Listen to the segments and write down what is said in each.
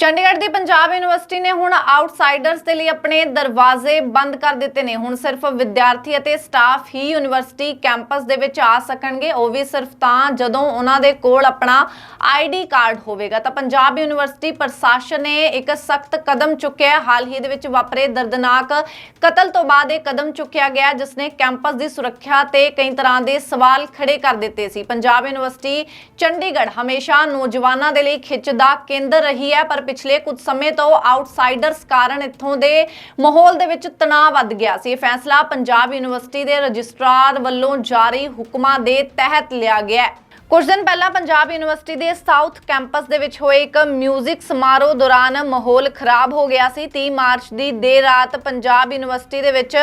ਚੰਡੀਗੜ੍ਹ ਦੀ Punjab university ਨੇ ਹੁਣ outsiders ਦੇ ਲਈ ਆਪਣੇ ਦਰਵਾਜ਼ੇ ਬੰਦ ਕਰ ਦਿੱਤੇ ਨੇ। ਹੁਣ ਸਿਰਫ ਵਿਦਿਆਰਥੀ ਅਤੇ ਸਟਾਫ ਹੀ ਯੂਨੀਵਰਸਿਟੀ ਕੈਂਪਸ ਦੇ ਵਿੱਚ ਆ ਸਕਣਗੇ। ਉਹ ਵੀ ਸਿਰਫ ਤਾਂ ਜਦੋਂ ਉਹਨਾਂ ਦੇ ਕੋਲ ਆਪਣਾ ਆਈਡੀ ਕਾਰਡ ਹੋਵੇਗਾ। ਤਾਂ ਪੰਜਾਬ ਯੂਨੀਵਰਸਿਟੀ ਪ੍ਰਸ਼ਾਸਨ ਨੇ ਇੱਕ ਸਖਤ ਕਦਮ ਚੁੱਕਿਆ ਹੈ। ਹਾਲ ਹੀ ਦੇ ਵਿੱਚ ਵਾਪਰੇ ਦਰਦਨਾਕ ਕਤਲ ਤੋਂ ਬਾਅਦ ਇਹ ਕਦਮ ਚੁੱਕਿਆ ਗਿਆ, ਜਿਸ ਨੇ ਕੈਂਪਸ ਦੀ ਸੁਰੱਖਿਆ ਤੇ ਕਈ ਤਰ੍ਹਾਂ ਦੇ ਸਵਾਲ ਖੜੇ ਕਰ ਦਿੱਤੇ ਸੀ। ਪੰਜਾਬ ਯੂਨੀਵਰਸਿਟੀ ਚੰਡੀਗੜ੍ਹ ਹਮੇਸ਼ਾ ਨੌਜਵਾਨਾਂ ਦੇ ਲਈ ਖਿੱਚ ਦਾ ਕੇਂਦਰ ਰਹੀ ਹੈ, ਪਰ ਪਿਛਲੇ ਕੁਝ ਸਮੇਂ ਤੋਂ ਆਊਟਸਾਈਡਰਸ ਕਾਰਨ ਇੱਥੋਂ ਦੇ ਮਾਹੌਲ ਦੇ ਵਿੱਚ ਤਣਾਅ ਵੱਧ ਗਿਆ ਸੀ। ਇਹ ਫੈਸਲਾ ਪੰਜਾਬ ਯੂਨੀਵਰਸਿਟੀ ਦੇ ਰਜਿਸਟਰਾਰ ਵੱਲੋਂ ਜਾਰੀ ਹੁਕਮਾਂ ਦੇ ਤਹਿਤ ਲਿਆ ਗਿਆ ਹੈ। ਕੁਝ ਦਿਨ ਪਹਿਲਾਂ ਪੰਜਾਬ ਯੂਨੀਵਰਸਿਟੀ ਦੇ ਸਾਊਥ ਕੈਂਪਸ ਦੇ ਵਿੱਚ ਹੋਏ ਇੱਕ 뮤직 ਸਮਾਰੋਹ ਦੌਰਾਨ ਮਾਹੌਲ ਖਰਾਬ ਹੋ ਗਿਆ ਸੀ। 30 ਮਾਰਚ ਦੀ ਦੇਰ ਰਾਤ ਪੰਜਾਬ ਯੂਨੀਵਰਸਿਟੀ ਦੇ ਵਿੱਚ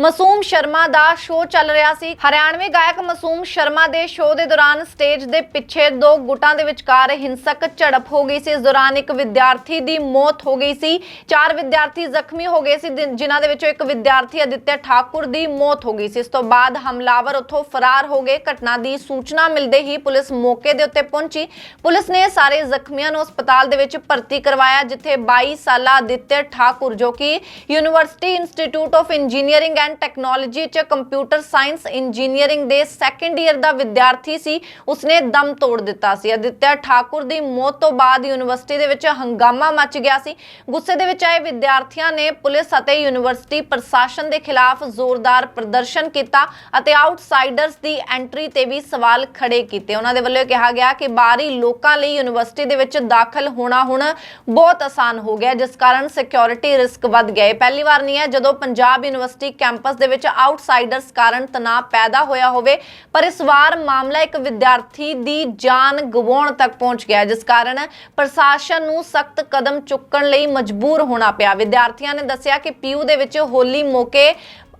ਮਸੂਮ ਸ਼ਰਮਾ ਦਾ ਸ਼ੋਅ ਚੱਲ ਰਿਹਾ ਸੀ। ਹਰਿਆਣਵੀ ਗਾਇਕ ਮਸੂਮ ਸ਼ਰਮਾ ਦੇ ਸ਼ੋਅ ਦੇ ਦੌਰਾਨ ਸਟੇਜ ਦੇ ਪਿੱਛੇ ਦੋ ਗੁੱਟਾਂ ਦੇ ਵਿਚਕਾਰ ਹਿੰਸਕ ਝੜਪ ਹੋ ਗਈ ਸੀ। ਇਸ ਦੌਰਾਨ ਇੱਕ ਵਿਦਿਆਰਥੀ ਦੀ ਮੌਤ ਹੋ ਗਈ ਸੀ। ਚਾਰ ਵਿਦਿਆਰਥੀ ਜ਼ਖਮੀ ਹੋ ਗਏ ਸੀ ਜਿਨ੍ਹਾਂ ਦੇ ਵਿੱਚੋਂ ਇੱਕ ਵਿਦਿਆਰਥੀ ਅਦਿੱਤਿਆ ਠਾਕੁਰ ਦੀ ਮੌਤ ਹੋ ਗਈ ਸੀ। ਇਸ ਤੋਂ ਬਾਅਦ ਹਮਲਾਵਰ ਉੱਥੋਂ ਫਰਾਰ ਹੋ ਗਏ। ਘਟਨਾ ਦੀ ਸੂਚਨਾ ਮਿਲਦੇ ਹੀ ਪੁਲਿਸ ਮੌਕੇ ਦੇ ਉੱਤੇ ਪਹੁੰਚੀ। ਪੁਲਿਸ ਨੇ ਸਾਰੇ ਜ਼ਖਮੀਆਂ ਨੂੰ ਹਸਪਤਾਲ ਦੇ ਵਿੱਚ ਭਰਤੀ ਕਰਵਾਇਆ, ਜਿੱਥੇ 22 ਸਾਲਾ ਅਦਿੱਤਿਆ ਠਾਕੁਰ, ਜੋ ਕਿ university institute of engineering and technology ਚ ਕੰਪਿਊਟਰ ਸਾਇੰਸ ਇੰਜੀਨੀਅਰਿੰਗ ਦੇ ਸੈਕੰਡ ਈਅਰ ਦਾ ਵਿਦਿਆਰਥੀ ਸੀ। ਉਸਨੇ ਦਮ ਤੋੜ ਦਿੱਤਾ ਸੀ। ਅਦਿੱਤਿਆ ਠਾਕੁਰ ਦੀ ਮੌਤ ਤੋਂ ਬਾਅਦ ਯੂਨੀਵਰਸਿਟੀ ਦੇ ਵਿੱਚ ਹੰਗਾਮਾ ਮਚ ਗਿਆ ਸੀ। ਗੁੱਸੇ ਦੇ ਵਿੱਚ ਆਏ ਵਿਦਿਆਰਥੀਆਂ ਨੇ ਪੁਲਿਸ ਅਤੇ ਯੂਨੀਵਰਸਿਟੀ ਪ੍ਰਸ਼ਾਸਨ ਦੇ ਖਿਲਾਫ ਜ਼ੋਰਦਾਰ ਪ੍ਰਦਰਸ਼ਨ ਕੀਤਾ ਅਤੇ ਆਊਟਸਾਈਡਰਸ ਦੀ ਐਂਟਰੀ ਤੇ ਵੀ ਸਵਾਲ ਖੜੇ ਕੀਤੇ। ਉਹਨਾਂ ਦੇ ਵੱਲੋਂ ਕਿਹਾ ਗਿਆ ਕਿ ਬਾਹਰੀ ਲੋਕਾਂ ਲਈ ਯੂਨੀਵਰਸਿਟੀ ਦੇ ਵਿੱਚ ਦਾਖਲ ਹੋਣਾ ਹੁਣ ਬਹੁਤ ਆਸਾਨ ਹੋ ਗਿਆ ਜਿਸ ਕਾਰਨ ਸਿਕਿਉਰਿਟੀ ਰਿਸਕ ਵੱਧ ਗਿਆ ਪਹਿਲੀ ਵਾਰ ਨਹੀਂ ਹੈ ਜਦੋਂ ਪੰਜਾਬ ਯੂਨੀਵਰਸਿਟੀ ਕੈਂਪਸ ਦੇ ਵਿੱਚ ਆਊਟਸਾਈਡਰਸ ਕਾਰਨ ਤਣਾਅ ਪੈਦਾ ਹੋਇਆ ਹੋਵੇ, ਪਰ ਇਸ ਵਾਰ ਮਾਮਲਾ ਇੱਕ ਵਿਦਿਆਰਥੀ ਦੀ ਜਾਨ ਗਵਾਉਣ ਤੱਕ ਪਹੁੰਚ ਗਿਆ ਜਿਸ ਕਾਰਨ ਪ੍ਰਸ਼ਾਸਨ ਨੂੰ ਸਖਤ ਕਦਮ ਚੁੱਕਣ ਲਈ ਮਜਬੂਰ ਹੋਣਾ ਪਿਆ। ਵਿਦਿਆਰਥੀਆਂ ਨੇ ਦੱਸਿਆ ਕਿ ਪੀਯੂ ਦੇ ਵਿੱਚ ਹੋਲੀ ਮੌਕੇ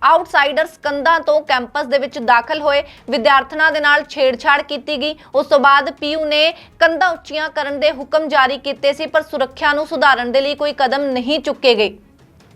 ਆਊਟਸਾਈਡਰਸ ਕੰਧਾਂ ਤੋਂ ਕੈਂਪਸ ਦੇ ਵਿੱਚ ਦਾਖਲ ਹੋਏ। ਵਿਦਿਆਰਥਣਾਂ ਦੇ ਨਾਲ ਛੇੜਛਾੜ ਕੀਤੀ ਗਈ। ਉਸ ਤੋਂ ਬਾਅਦ ਪੀਯੂ ਨੇ ਕੰਧਾਂ ਉੱਚੀਆਂ ਕਰਨ ਦੇ ਹੁਕਮ ਜਾਰੀ ਕੀਤੇ ਸੀ, ਪਰ ਸੁਰੱਖਿਆ ਨੂੰ ਸੁਧਾਰਨ ਦੇ ਲਈ ਕੋਈ ਕਦਮ ਨਹੀਂ ਚੁੱਕੇ ਗਏ।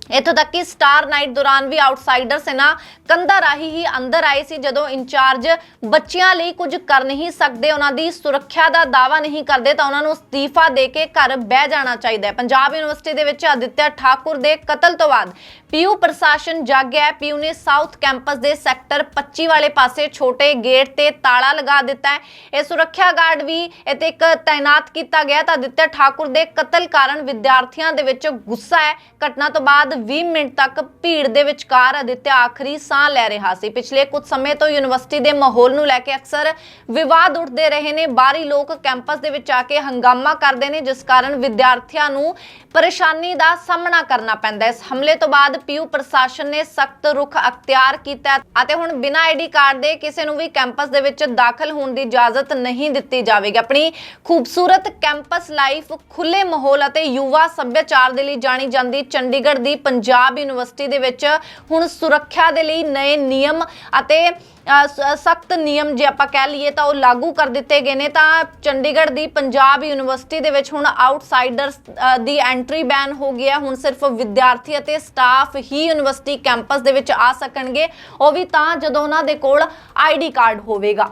ਇੱਥੋਂ ਤੱਕ ਕਿ ਸਟਾਰ ਨਾਈਟ ਦੌਰਾਨ ਵੀ ਆਊਟਸਾਈਡਰਸ ਇਹਨਾਂ ਕੰਧਾਂ ਰਾਹੀਂ ਹੀ ਅੰਦਰ ਆਏ ਸੀ, ਜਦੋਂ ਇੰਚਾਰਜ ਬੱਚਿਆਂ ਲਈ ਕੁਝ ਕਰ ਨਹੀਂ ਸਕਦੇ, ਉਹਨਾਂ ਦੀ ਸੁਰੱਖਿਆ ਦਾ ਦਾਵਾ ਨਹੀਂ ਕਰਦੇ, ਤਾਂ ਉਹਨਾਂ ਨੂੰ ਅਸਤੀਫਾ ਦੇ ਕੇ ਘਰ ਬਹਿ ਜਾਣਾ ਚਾਹੀਦਾ ਹੈ। ਪੰਜਾਬ ਯੂਨੀਵਰਸਿਟੀ ਦੇ ਵਿੱਚ ਆਦਿੱਤਿਆ ਠਾਕੁਰ ਦੇ ਕਤਲ ਤੋਂ ਬਾਅਦ ਪੀਯੂ ਪ੍ਰਸ਼ਾਸਨ ਜਾਗਿਆ ਹੈ। ਪੀਯੂ ਨੇ ਸਾਊਥ ਕੈਂਪਸ ਦੇ ਸੈਕਟਰ 25 ਵਾਲੇ ਪਾਸੇ ਛੋਟੇ ਗੇਟ ਤੇ ਤਾਲਾ ਲਗਾ ਦਿੱਤਾ ਹੈ। ਇਹ ਸੁਰੱਖਿਆ ਗਾਰਡ ਵੀ ਇੱਥੇ ਇੱਕ ਤਾਇਨਾਤ ਕੀਤਾ ਗਿਆ ਤਾਂ ਆਦਿੱਤਿਆ ਠਾਕੁਰ ਦੇ ਕਤਲ ਕਾਰਨ ਵਿਦਿਆਰਥੀਆਂ ਦੇ ਵਿੱਚ ਗੁੱਸਾ ਹੈ। ਘਟਨਾ ਤੋਂ ਬਾਅਦ 20 ਮਿੰਟ ਤੱਕ ਭੀੜ ਦੇ ਵਿਚਕਾਰ ਆਦਿੱਤਿਆ ਆਖਰੀ ਸਾਹ ਲੈ ਰਿਹਾ ਸੀ। ਪਿਛਲੇ ਕੁਝ ਸਮੇਂ ਤੋਂ ਯੂਨੀਵਰਸਿਟੀ ਦੇ ਮਾਹੌਲ ਨੂੰ ਲੈ ਕੇ ਅਕਸਰ ਵਿਵਾਦ ਉੱਠਦੇ ਰਹੇ ਨੇ। ਬਾਹਰੀ ਲੋਕ ਕੈਂਪਸ ਦੇ ਵਿੱਚ ਆ ਕੇ ਹੰਗਾਮਾ ਕਰਦੇ ਨੇ, ਜਿਸ ਕਾਰਨ ਵਿਦਿਆਰਥੀਆਂ ਨੂੰ ਪਰੇਸ਼ਾਨੀ ਦਾ ਸਾਹਮਣਾ ਕਰਨਾ ਪੈਂਦਾ ਹੈ। ਇਸ ਹਮਲੇ ਤੋਂ ਬਾਅਦ ਪੀਯੂ ਪ੍ਰਸ਼ਾਸਨ ਨੇ ਸਖਤ ਰੁਖ ਅਖਤਿਆਰ ਕੀਤਾ ਅਤੇ ਹੁਣ ਬਿਨਾਂ ਆਈਡੀ ਕਾਰਡ ਦੇ ਕਿਸੇ ਨੂੰ ਵੀ ਕੈਂਪਸ ਦੇ ਵਿੱਚ ਦਾਖਲ ਹੋਣ ਦੀ ਇਜਾਜ਼ਤ ਨਹੀਂ ਦਿੱਤੀ ਜਾਵੇਗੀ। ਆਪਣੀ ਖੂਬਸੂਰਤ ਕੈਂਪਸ ਲਾਈਫ ਖੁੱਲੇ ਮਾਹੌਲ ਅਤੇ ਯੁਵਾ ਸੱਭਿਆਚਾਰ ਦੇ ਲਈ ਜਾਣੀ ਜਾਂਦੀ ਚੰਡੀਗੜ੍ਹ ਦੀ ਪੰਜਾਬ ਯੂਨੀਵਰਸਿਟੀ ਦੇ ਵਿੱਚ ਹੁਣ ਸੁਰੱਖਿਆ ਦੇ ਲਈ ਨਵੇਂ ਨਿਯਮ ਅਤੇ ਸਖਤ ਨਿਯਮ ਜੇ ਆਪਾਂ ਕਹਿ ਲਈਏ ਤਾਂ ਉਹ ਲਾਗੂ ਕਰ ਦਿੱਤੇ ਗਏ ਨੇ। ਤਾਂ ਚੰਡੀਗੜ੍ਹ ਦੀ ਪੰਜਾਬ ਯੂਨੀਵਰਸਿਟੀ ਦੇ ਵਿੱਚ ਹੁਣ ਆਊਟਸਾਈਡਰਸ ਦੀ ਐਂਟਰੀ ਬੈਨ ਹੋ ਗਿਆ ਹੁਣ ਸਿਰਫ ਵਿਦਿਆਰਥੀ ਅਤੇ ਸਟਾਫ ਹੀ ਯੂਨੀਵਰਸਿਟੀ ਕੈਂਪਸ ਦੇ ਵਿੱਚ ਆ ਸਕਣਗੇ। ਉਹ ਵੀ ਤਾਂ ਜਦੋਂ ਉਹਨਾਂ ਦੇ ਕੋਲ ਆਈਡੀ ਕਾਰਡ ਹੋਵੇਗਾ।